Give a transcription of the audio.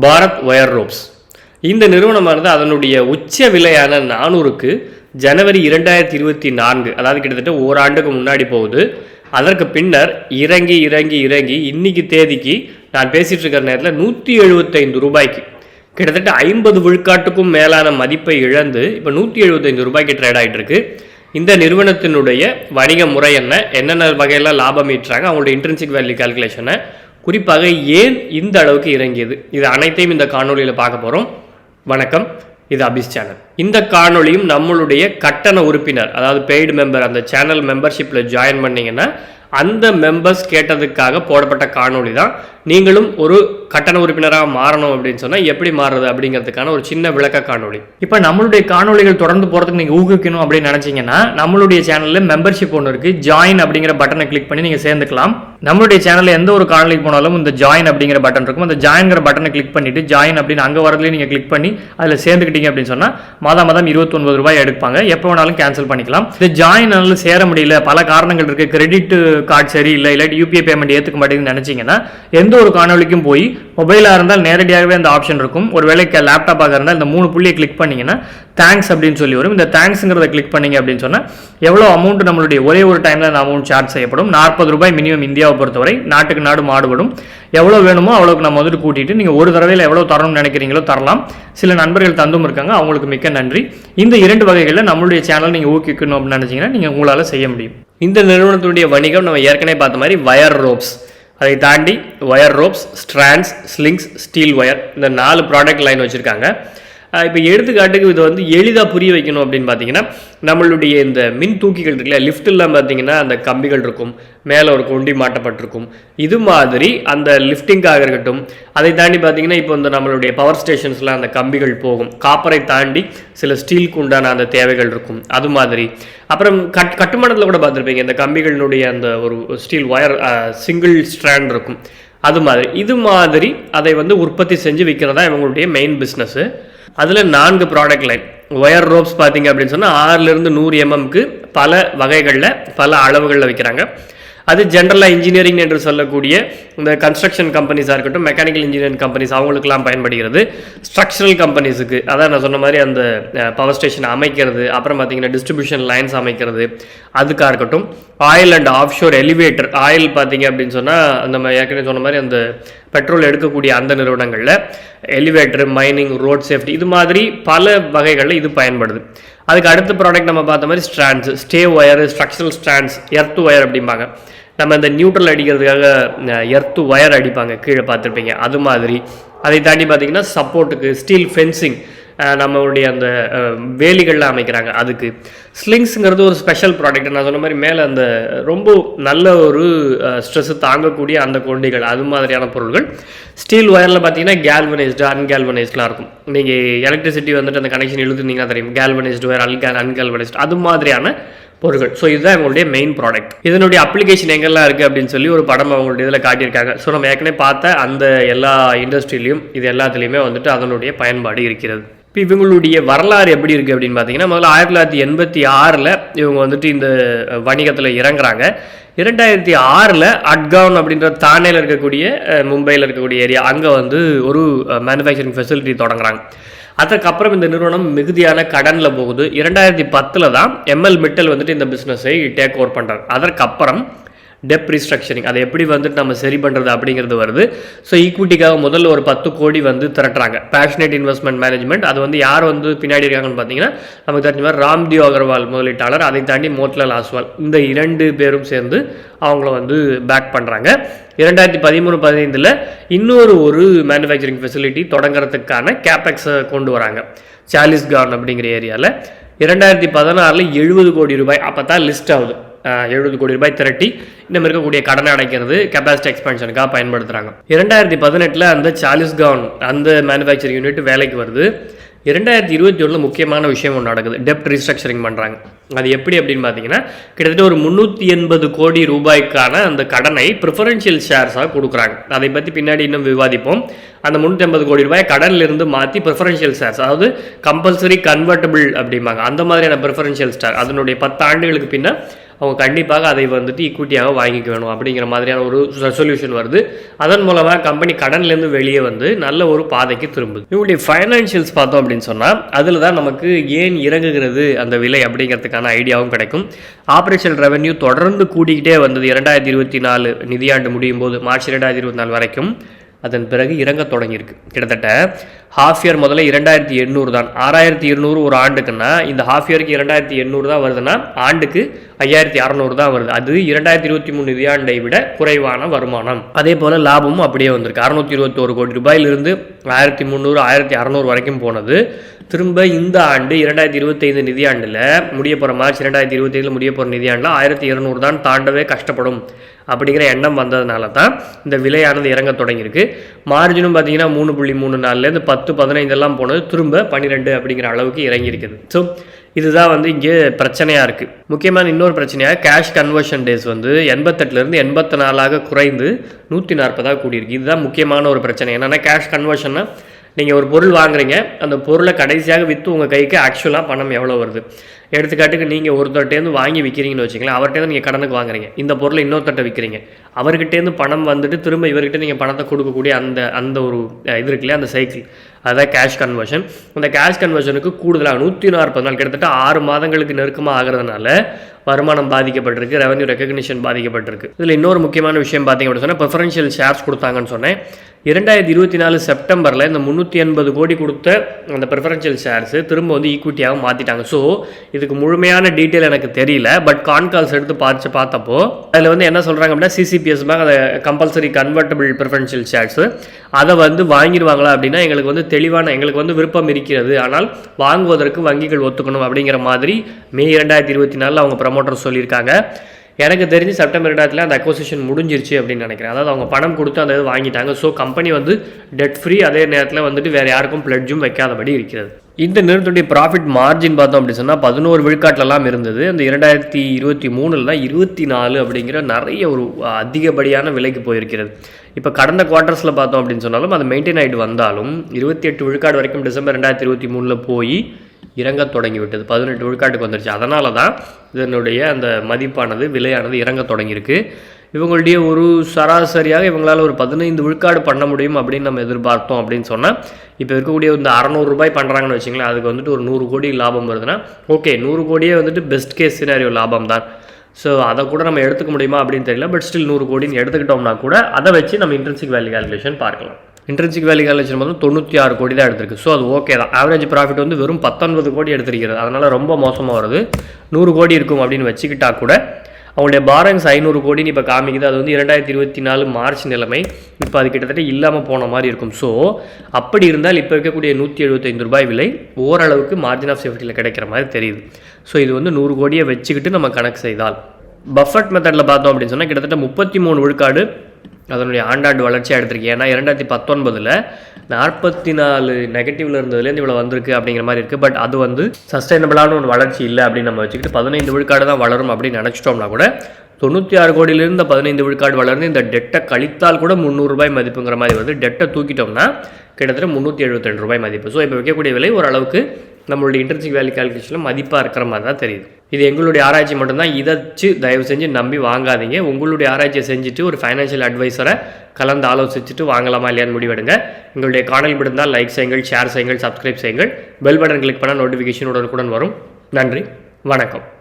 Bharat wire ropes. இந்த நிறுவனமானது அதனுடைய உச்ச விலையான நானூறுக்கு ஜனவரி இரண்டாயிரத்தி இருபத்தி நான்கு அதாவது கிட்டத்தட்ட ஓராண்டுக்கு முன்னாடி போகுது. அதற்கு பின்னர் இறங்கி இறங்கி இறங்கி இன்னைக்கு தேதிக்கு நான் பேசிகிட்டு இருக்கிற நேரத்தில் நூற்றி எழுபத்தைந்து ரூபாய்க்கு கிட்டத்தட்ட ஐம்பது விழுக்காட்டுக்கும் மேலான மதிப்பை இழந்து இப்போ நூற்றி எழுபத்தைந்து ரூபாய்க்கு ட்ரேட் ஆகிட்டு இருக்கு. இந்த நிறுவனத்தினுடைய வணிக முறை என்ன? என்னென்ன வகையில் லாபம் ஈட்டுறாங்க? அவங்களோட இன்டர்ன்ஷிப் வேல்யூ கால்குலேஷனை குறிப்பாக ஏன் இந்த அளவுக்கு இறங்கியது? இது அனைத்தையும் இந்த காணொலியில் பார்க்க போகிறோம் வணக்கம். இது அபிஸ் சேனல் இந்த காணொலியும் நம்மளுடைய கட்டண உறுப்பினர் அதாவது பெய்டு மெம்பர் அந்த சேனல் மெம்பர்ஷிப்பில் ஜாயின் பண்ணீங்கன்னா அந்த மெம்பர்ஸ் கேட்டதுக்காக போடப்பட்ட காணொளி தான் நீங்களும் ஒரு கட்டண உறுப்பினராக மாறணும் அப்படின்னு சொன்னால் எப்படி மாறுறது அப்படிங்கிறதுக்கான ஒரு சின்ன விளக்க காணொளி. இப்போ நம்மளுடைய காணொளிகள் தொடர்ந்து போகிறதுக்கு நீங்கள் ஊக்குவிக்கணும் அப்படின்னு நினச்சிங்கன்னா நம்மளுடைய சேனலில் மெம்பர்ஷிப் ஒன்று இருக்குது ஜாயின் அப்படிங்கிற பட்டனை கிளிக் பண்ணி நீங்கள் சேர்ந்துக்கலாம். நம்மளுடைய சேனலில் எந்த ஒரு காணொலிக்கு போனாலும் இந்த ஜாயின் அப்படிங்கிற பட்டன் இருக்கும். அந்த ஜாயின்கிற பட்டனை கிளிக் பண்ணிட்டு ஜாயின் அப்படின்னு அங்கே வரதுலேயே நீங்கள் கிளிக் பண்ணி அதில் சேர்ந்துக்கிட்டீங்க அப்படின்னு சொன்னால் மாதம் மாதம் இருபத்தொன்பது ரூபாய் எடுப்பாங்க. எப்போ வேணாலும் கேன்சல் பண்ணிக்கலாம். இந்த ஜாயின் சேர முடியல. பல காரணங்கள் இருக்குது கிரெடிட் கார்டு சரியில்லை. இல்லாட்டி யூபிஐ பேமெண்ட் ஏற்றுக்க மாட்டேங்குதுன்னு நினச்சிங்கன்னா எந்த எந்த ஒரு காணொலிக்கும் போய் மொபைலாக இருந்தால் நேரடியாகவே அந்த ஆப்ஷன் இருக்கும். ஒரு வேலைக்கு லேப்டாப்பாக இருந்தால் இந்த மூணு புள்ளியை கிளிக் பண்ணீங்கன்னா தேங்க்ஸ் அப்படின்னு சொல்லி வரும். இந்த தேங்க்ஸுங்கிறத கிளிக் பண்ணீங்க அப்படின்னு சொன்னால் எவ்வளோ அமௌண்ட் நம்மளுடைய ஒரே ஒரு டைமில் அந்த அமௌண்ட் சார்ஜ் செய்யப்படும்? நாற்பது ரூபாய் மினிமம் இந்தியாவை பொறுத்தவரை நாட்டுக்கு நாடு மாடுபடும். எவ்வளோ வேணுமோ அவ்வளோக்கு நம்ம வந்துட்டு கூட்டிட்டு நீங்கள் ஒரு தடவையில் எவ்வளோ தரணும்னு நினைக்கிறீங்களோ தரலாம். சில நண்பர்கள் தந்தும் இருக்காங்க. அவங்களுக்கு மிக்க நன்றி. இந்த இரண்டு வகைகளில் நம்மளுடைய சேனல் நீங்கள் ஊக்குவிக்கணும் அப்படின்னு நினச்சிங்கன்னா நீங்கள் உங்களால் செய்ய முடியும். இந்த நிறுவனத்துடைய வணிகம் நம்ம ஏற்கனவே பார்த்த மாதிரி வயர் ரோப்ஸ் அதை தாண்டி wire ropes strands slings steel wire இந்த நாலு ப்ராடக்ட் லைன் வச்சுருக்காங்க. இப்போ எடுத்துக்காட்டுக்கு இது வந்து எளிதாக புரிய வைக்கணும் அப்படின்னு பார்த்தீங்கன்னா நம்மளுடைய இந்த மின் தூக்கிகள் இருக்குல்ல லிஃப்ட்டெல்லாம் பார்த்தீங்கன்னா அந்த கம்பிகள் இருக்கும் மேலே ஒரு கொண்டி மாட்டப்பட்டிருக்கும். இது மாதிரி அந்த லிஃப்டிங்காக இருக்கட்டும் அதை தாண்டி பார்த்தீங்கன்னா இப்போ இந்த நம்மளுடைய பவர் ஸ்டேஷன்ஸ்லாம் அந்த கம்பிகள் போகும். காப்பரை தாண்டி சில ஸ்டீலுக்கு உண்டான அந்த தேவைகள் இருக்கும். அது மாதிரி. அப்புறம் கட் கட்டுமானத்தில் கூட பார்த்துருப்பீங்க இந்த கம்பிகளினுடைய அந்த ஒரு ஸ்டீல் ஒயர் சிங்கிள் ஸ்ட்ராண்ட் இருக்கும். அது மாதிரி. இது மாதிரி அதை வந்து உற்பத்தி செஞ்சு விற்கிறதா இவங்களுடைய மெயின் பிஸ்னஸ்ஸு அதில் நான்கு ப்ராடக்ட் லைன் ஒயர் ரோப்ஸ் பார்த்தீங்க அப்படின்னு சொன்னால் ஆறுலேருந்து நூறு எம்எம்க்கு பல வகைகளில் பல அளவுகளில் விற்கிறாங்க அது ஜென்ரலாக இன்ஜினியரிங் என்று சொல்லக்கூடிய இந்த கன்ஸ்ட்ரக்ஷன் கம்பெனிஸாக இருக்கட்டும் மெக்கானிக்கல் இன்ஜினியரிங் கம்பெனிஸ் அவங்களுக்குலாம் பயன்படுகிறது. ஸ்ட்ரக்சரல் கம்பெனிஸுக்கு அதான் நான் சொன்ன மாதிரி அந்த பவர் ஸ்டேஷன் அமைக்கிறது அப்புறம் பார்த்தீங்கன்னா டிஸ்ட்ரிபியூஷன் லைன்ஸ் அமைக்கிறது அதுக்காக இருக்கட்டும். Oil and offshore elevator oil பார்த்தீங்க அப்படின்னு சொன்னால் நம்ம ஏற்கனவே சொன்ன மாதிரி அந்த பெட்ரோல் எடுக்கக்கூடிய அந்த நிறுவனங்களில் எலிவேட்டர் மைனிங் ரோட் சேஃப்டி இது மாதிரி பல வகைகளில் இது பயன்படுது. அதுக்கு அடுத்த ப்ராடக்ட் நம்ம பார்த்த மாதிரி strands stay wire structural strands earth wire அப்படிம்பாங்க. நம்ம இந்த நியூட்ரல் அடிக்கிறதுக்காக எர்த்து ஒயர் அடிப்பாங்க கீழே பார்த்துருப்பீங்க. அது மாதிரி. அதை தாண்டி பார்த்தீங்கன்னா சப்போர்ட்டுக்கு ஸ்டீல் ஃபென்சிங் நம்மளுடைய அந்த வேலிகளில் அமைக்கிறாங்க. அதுக்கு ஸ்லிங்ஸுங்கிறது ஒரு ஸ்பெஷல் ப்ராடக்ட் நான் சொன்ன மாதிரி மேலே அந்த ரொம்ப நல்ல ஒரு ஸ்ட்ரெஸ்ஸு தாங்கக்கூடிய அந்த கொண்டிகள் அது மாதிரியான பொருட்கள் ஸ்டீல் ஒயரில் பார்த்தீங்கன்னா கேல்வனைஸ்டு அன்கேல்வனைஸ்டெலாம் இருக்கும். நீங்கள் எலக்ட்ரிசிட்டி வந்துட்டு அந்த கனெக்ஷன் இழுத்துனீங்கன்னா தெரியும். கேல்வனைஸ்டு ஒயர் அன்கேல் அன்கேல்வனைஸ்டு அது மாதிரியான பொருட்கள் ஸோ இதுதான் இவங்களுடைய மெயின் ப்ராடக்ட் இதனுடைய அப்ளிகேஷன் எங்கெல்லாம் இருக்குது அப்படின்னு சொல்லி ஒரு படம் அவங்களுடைய இதில் காட்டியிருக்காங்க. ஸோ நம்ம ஏற்கனவே பார்த்த அந்த எல்லா இண்டஸ்ட்ரியிலையும் இது எல்லாத்துலேயுமே வந்துட்டு அதனுடைய பயன்பாடு இருக்கிறது. இப்போ இவங்களுடைய வரலாறு எப்படி இருக்குது அப்படின்னு பார்த்தீங்கன்னா முதல்ல ஆயிரத்தி தொள்ளாயிரத்தி எண்பத்தி ஆறில் இவங்க வந்துட்டு இந்த வணிகத்தில் இறங்குறாங்க. இரண்டாயிரத்தி ஆறில் அட்கவுன் அப்படின்ற தானேல இருக்கக்கூடிய மும்பையில் இருக்கக்கூடிய ஏரியா அங்கே வந்து ஒரு மேனுஃபேக்சரிங் ஃபெசிலிட்டி தொடங்குறாங்க. அதுக்கப்புறம் இந்த நிறுவனம் மிகுதியான கடனில் போகுது. இரண்டாயிரத்தி பத்தில் தான் எம்எல் மிட்டல் வந்துட்டு இந்த பிஸ்னஸை டேக் ஓவர் பண்ணுறாங்க அதற்கப்புறம் டெப் ரீஸ்ட்ரக்சரிங் அதை எப்படி வந்துட்டு நம்ம சரி பண்ணுறது அப்படிங்கிறது வருது. ஸோ ஈக்விட்டிக்காக முதல்ல ஒரு பத்து கோடி வந்து திரட்டுறாங்க. பேஷனேட் இன்வெஸ்ட்மெண்ட் மேனேஜ்மெண்ட் அது வந்து யார் வந்து பின்னாடி இருக்காங்கன்னு பார்த்தீங்கன்னா நமக்கு தெரிஞ்ச மாதிரி ராம்தியோ அகர்வால் முதலீட்டாளர் அதை தாண்டி மோட்லால் ஆஸ்வால். இந்த இரண்டு பேரும் சேர்ந்து அவங்கள வந்து பேக் பண்ணுறாங்க இரண்டாயிரத்தி பதிமூணு பதினைந்தில் இன்னொரு ஒரு மேனுஃபேக்சரிங் ஃபெசிலிட்டி தொடங்குறதுக்கான கேபெக்ஸை கொண்டு வராங்க. சாலிஸ்கான் அப்படிங்கிற ஏரியாவில் இரண்டாயிரத்தி பதினாறில் எழுபது கோடி ரூபாய் அப்போ தான் லிஸ்ட் ஆகுது எழுபது கோடி ரூபாய் திரட்டி இன்னும் இருக்கக்கூடிய கடனை அடைக்கிறது கெப்பாசிட்டி எக்ஸ்பென்ஷனுக்காக பயன்படுத்துகிறாங்க இரண்டாயிரத்தி பதினெட்டில் அந்த சாலிஸ்கான் அந்த மேனுஃபேக்சரிங் யூனிட் வேலைக்கு வருது. இரண்டாயிரத்தி இருபத்தி ஒன்றில் முக்கியமான விஷயம் ஒன்று நடக்குது. டெப்ட் ரீஸ்ட்ரக்சரிங் பண்ணுறாங்க அது எப்படி அப்படின்னு பார்த்தீங்கன்னா கிட்டத்தட்ட ஒரு முந்நூற்றி எண்பது கோடி ரூபாய்க்கான அந்த கடனை ப்ரிஃபரன்ஷியல் ஷேர்ஸாக கொடுக்குறாங்க. அதை பற்றி பின்னாடி இன்னும் விவாதிப்போம். அந்த முந்நூற்றி ஐம்பது கோடி ரூபாய் கடனிலிருந்து மாற்றி ப்ரிஃபரன்ஷியல் ஷேர்ஸ் அதாவது கம்பல்சரி கன்வெர்ட்டபிள் அப்படிம்பாங்க. அந்த மாதிரியான ப்ரிஃபரன்ஷியல் ஸ்டார் அதனுடைய பத்து ஆண்டுகளுக்கு பின்ன அவங்க கண்டிப்பாக அதை வந்துட்டு ஈக்குவிட்டியாக வாங்கிக்க வேணும் அப்படிங்கிற மாதிரியான ஒரு சொல்யூஷன் வருது. அதன் மூலமாக கம்பெனி கடன்லேருந்து வெளியே வந்து நல்ல ஒரு பாதைக்கு திரும்புது. இவங்களுடைய ஃபைனான்ஷியல்ஸ் பார்த்தோம் அப்படின்னு சொன்னால் அதில் தான் நமக்கு ஏன் இறங்குகிறது அந்த விலை அப்படிங்கிறதுக்கான ஐடியாவும் கிடைக்கும். ஆப்ரேஷன் ரெவென்யூ தொடர்ந்து கூடிக்கிட்டே வந்தது இரண்டாயிரத்தி இருபத்தி நாலு நிதியாண்டு முடியும் போது மார்ச் இரண்டாயிரத்தி இருபத்தி நாலு வரைக்கும். அதன் பிறகு இறங்க தொடங்கியிருக்கு. கிட்டத்தட்ட ஹாஃப் இயர் முதல்ல இரண்டாயிரத்தி எண்ணூறு தான். ஆறாயிரத்தி இருநூறு ஒரு ஆண்டுக்குன்னா இந்த ஹாஃப் இயருக்கு இரண்டாயிரத்தி எண்ணூறு தான் வருதுன்னா ஆண்டுக்கு ஐயாயிரத்தி அறநூறு தான் வருது. அது இரண்டாயிரத்தி இருபத்தி மூணு நிதியாண்டை விட குறைவான வருமானம். அதே போல் லாபமும் அப்படியே வந்திருக்கு. அறுநூத்தி இருபத்தோரு கோடி ரூபாயிலிருந்து ஆயிரத்தி முந்நூறு ஆயிரத்தி அறநூறு வரைக்கும் போனது. திரும்ப இந்த ஆண்டு இரண்டாயிரத்தி இருபத்தைந்து நிதியாண்டில் முடிய போகிற மார்ச் இரண்டாயிரத்தி இருபத்தைந்தில் முடிய போகிற நிதியாண்டில் ஆயிரத்தி இருநூறு தான் தாண்டவே கஷ்டப்படும் அப்படிங்கிற எண்ணம் வந்ததுனால தான் இந்த விலையானது இறங்க தொடங்கியிருக்கு. மார்ஜினும் பார்த்தீங்கன்னா மூணு புள்ளி மூணு நாலுலேருந்து பத்து பதினைந்தெல்லாம் போனது திரும்ப பன்னிரெண்டு அப்படிங்கிற அளவுக்கு இறங்கியிருக்குது. ஸோ இதுதான் வந்து இங்கே பிரச்சனையாக இருக்குது முக்கியமான இன்னொரு பிரச்சனையாக கேஷ் கன்வர்ஷன் டேஸ் வந்து எண்பத்தெட்டுலேருந்து எண்பத்தி நாலாக குறைந்து நூற்றி நாற்பதாக கூடியிருக்கு. இதுதான் முக்கியமான ஒரு பிரச்சனை. என்னென்னா கேஷ் கன்வர்ஷன்னா நீங்கள் ஒரு பொருள் வாங்குறீங்க அந்த பொருளை கடைசியாக விற்று உங்கள் கைக்கு ஆக்சுவலாக பணம் எவ்வளோ வருது? எடுத்துக்காட்டுக்கு நீங்கள் ஒருத்தர்கிட்டேருந்து வாங்கி விற்கிறீங்கன்னு வச்சுக்கலாம் அவர்கிட்ட நீங்கள் கடனுக்கு வாங்குறீங்க. இந்த பொருளை இன்னொருத்தட்ட விற்கிறீங்க அவர்கிட்டேருந்து பணம் வந்துட்டு திரும்ப இவர்கிட்ட நீங்கள் பணத்தை கொடுக்கக்கூடிய அந்த அந்த ஒரு இது இருக்குல்லையா அந்த சைக்கிள் அதான் கேஷ் கன்வர்ஷன் அந்த கேஷ் கன்வர்ஷனுக்கு கூடுதலாக நூற்றி நாற்பது நாள் கிட்டத்தட்ட ஆறு மாதங்களுக்கு நெருக்கமாக ஆகிறதுனால வருமானம் பாதிக்கப்பட்டிருக்கு ரெவன்யூ ரெக்கக்னிஷன் பாதிக்கப்பட்டிருக்கு. இதில் இன்னொரு முக்கியமான விஷயம் பார்த்திங்க அப்படின்னு சொன்னால் ப்ரிஃபரன்ஷியல் ஷேர்ஸ் கொடுத்தாங்கன்னு சொன்னேன். இரண்டாயிரத்தி இருபத்தி நாலு செப்டம்பரில் இந்த முந்நூற்றி எண்பது கோடி கொடுத்த அந்த ப்ரிஃபரன்ஷியல் ஷேர்ஸு திரும்ப வந்து ஈக்விட்டியாக மாற்றிட்டாங்க ஸோ இது இதுக்கு முழுமையான டீட்டெயில் எனக்கு தெரியல பட் கான் கால்ஸ் எடுத்து பார்த்து பார்த்தப்போ அதில் வந்து என்ன சொல்கிறாங்க அப்படின்னா சிசிபிஎஸ் பேங்க் அதை கம்பல்சரி கன்வெர்டபிள் ப்ரிஃபரன்ஷியல் ஷேர்ஸு அதை வந்து வாங்கிடுவாங்களா அப்படின்னா எங்களுக்கு வந்து தெளிவான எங்களுக்கு வந்து விருப்பம் இருக்கிறது. ஆனால் வாங்குவதற்கு வங்கிகள் ஒத்துக்கணும் அப்படிங்கிற மாதிரி மே இரண்டாயிரத்தி இருபத்தி நாலில் அவங்க ப்ரமோட்டர் சொல்லியிருக்காங்க. எனக்கு தெரிஞ்சு செப்டம்பர் ரெண்டாயிரத்தில் அந்த அக்வசிஷன் முடிஞ்சிருச்சு அப்படின்னு நினைக்கிறேன். அதாவது அவங்க பணம் கொடுத்து அந்த இது வாங்கிட்டாங்க. ஸோ கம்பெனி வந்து டெட் ஃப்ரீ அதே நேரத்தில் வந்துட்டு வேறு யாருக்கும் பிளட்ஜும் வைக்காதபடி இருக்கிறது. இந்த நிறுவனத்துடைய ப்ராஃபிட் மார்ஜின் பார்த்தோம் அப்படி சொன்னால் பதினோரு விழுக்காட்டிலலாம் இருந்தது. அந்த இரண்டாயிரத்தி இருபத்தி மூணில் தான் இருபத்தி நாலு அப்படிங்கிற நிறைய ஒரு அதிகப்படியான விலைக்கு போயிருக்கிறது. இப்போ கடந்த குவார்ட்டர்ஸில் பார்த்தோம் அப்படின்னு சொன்னாலும் அது மெயின்டைன் ஆகிட்டு வந்தாலும் இருபத்தி எட்டு விழுக்காடு வரைக்கும் டிசம்பர் ரெண்டாயிரத்தி இருபத்தி மூணில் போய் இறங்க தொடங்கி விட்டது பதினெட்டு விழுக்காட்டுக்கு வந்துருச்சு. அதனால தான் இதனுடைய அந்த மதிப்பானது விலையானது இறங்க தொடங்கியிருக்கு. இவங்களுடைய ஒரு சராசரியாக இவங்களால் ஒரு பதினைந்து விழுக்காடு பண்ண முடியும் அப்படின்னு நம்ம எதிர்பார்த்தோம் அப்படின்னு சொன்னால் இப்போ இருக்கக்கூடிய இந்த அறநூறுபாய் பண்ணுறாங்கன்னு வச்சிங்களேன் அதுக்கு வந்துட்டு ஒரு நூறு கோடி லாபம் வருதுன்னா ஓகே நூறு கோடியே வந்துட்டு பெஸ்ட் கேஸ் சினாரியோ லாபம் தான். ஸோ அதை கூட நம்ம எடுத்துக்க முடியுமா அப்படின்னு தெரியல பட் ஸ்டில் நூறு கோடின்னு எடுத்துக்கிட்டோம்னா கூட அதை வச்சு நம்ம இன்ட்ரென்சிக் வேல்யூ கால்குலேஷன் பார்க்கலாம். இன்ட்ரென்சிக் வேல்யூ கால்குலேஷன் வந்து தொண்ணூற்றி ஆறு கோடி தான் எடுத்திருக்கு. ஸோ அது ஓகே தான். ஆவரேஜ் ப்ராஃபிட் வந்து வெறும் பத்தொன்பது கோடி எடுத்திருக்கிறது. அதனால் ரொம்ப மோசமாக வருது. நூறு கோடி இருக்கும் அப்படின்னு வச்சுக்கிட்டா கூட அவங்களுடைய பாரங்ஸ் ஐநூறு கோடின்னு இப்போ காமிக்குது. அது வந்து இரண்டாயிரத்தி இருபத்தி நாலு மார்ச் நிலைமை. இப்போ அது கிட்டத்தட்ட இல்லாமல் போன மாதிரி இருக்கும். ஸோ அப்படி இருந்தால் இப்போ இருக்கக்கூடிய நூற்றி எழுபத்தைந்து ரூபாய் விலை ஓரளவுக்கு மார்ஜின் ஆஃப் சேஃப்டியில் கிடைக்கிற மாதிரி தெரியுது. ஸோ இது வந்து நூறு கோடியை வச்சுக்கிட்டு நம்ம கணக்கு செய்தால். பஃபட் மெத்தடில் பார்த்தோம் அப்படின்னு சொன்னால் கிட்டத்தட்ட முப்பத்தி மூணு விழுக்காடு அதனுடைய ஆண்டாண்டு வளர்ச்சியாக எடுத்திருக்கு ஏன்னா இரண்டாயிரத்தி பத்தொன்பதில் நாற்பத்தி நாலு நெகட்டிவ்ல இருந்ததுலேருந்து இவ்வளோ வந்திருக்கு அப்படிங்கிற மாதிரி இருக்குது பட் அது வந்து சஸ்டைனபிளான ஒரு வளர்ச்சி இல்லை அப்படின்னு நம்ம வச்சுக்கிட்டு பதினைந்து விழுக்காடு தான் வளரும் அப்படின்னு நினச்சிட்டோம்னா கூட தொண்ணூற்றி ஆறு கோடியிலிருந்து பதினைந்து விழுக்காடு வளர்ந்து இந்த டெட்டை கழித்தால் கூட முந்நூறுரூபாய் மதிப்புங்கிற மாதிரி வருது. டெட்டை தூக்கிட்டோம்னா கிட்டத்தட்ட முந்நூற்றி எழுபத்தி ரூபாய் மதிப்பு. ஸோ இப்போ வைக்கக்கூடிய விலை ஓரளவுக்கு நம்மளுடைய இன்டர்ன்ஷிப் வேல்யூ கால்குலேஷனில் மதிப்பாக இருக்கிற மாதிரி தான் தெரியுது. இது எங்களுடைய ஆராய்ச்சி மட்டும்தான். இதை வச்சு தயவு செஞ்சு நம்பி வாங்காதீங்க. உங்களுடைய ஆராய்ச்சியை செஞ்சுட்டு ஒரு ஃபைனான்ஷியல் அட்வைஸரை கலந்து ஆலோசிச்சுட்டு வாங்கலாமா இல்லையான்னு முடிவெடுங்க. எங்களுடைய காணல் விடுந்தால் லைக் செய்யுங்கள் ஷேர் செய்யுங்கள் சப்ஸ்கிரைப் செய்யுங்கள். பெல் பட்டன் கிளிக் பண்ணால் நோட்டிஃபிகேஷன் உடனுக்குடன் வரும். நன்றி. வணக்கம்.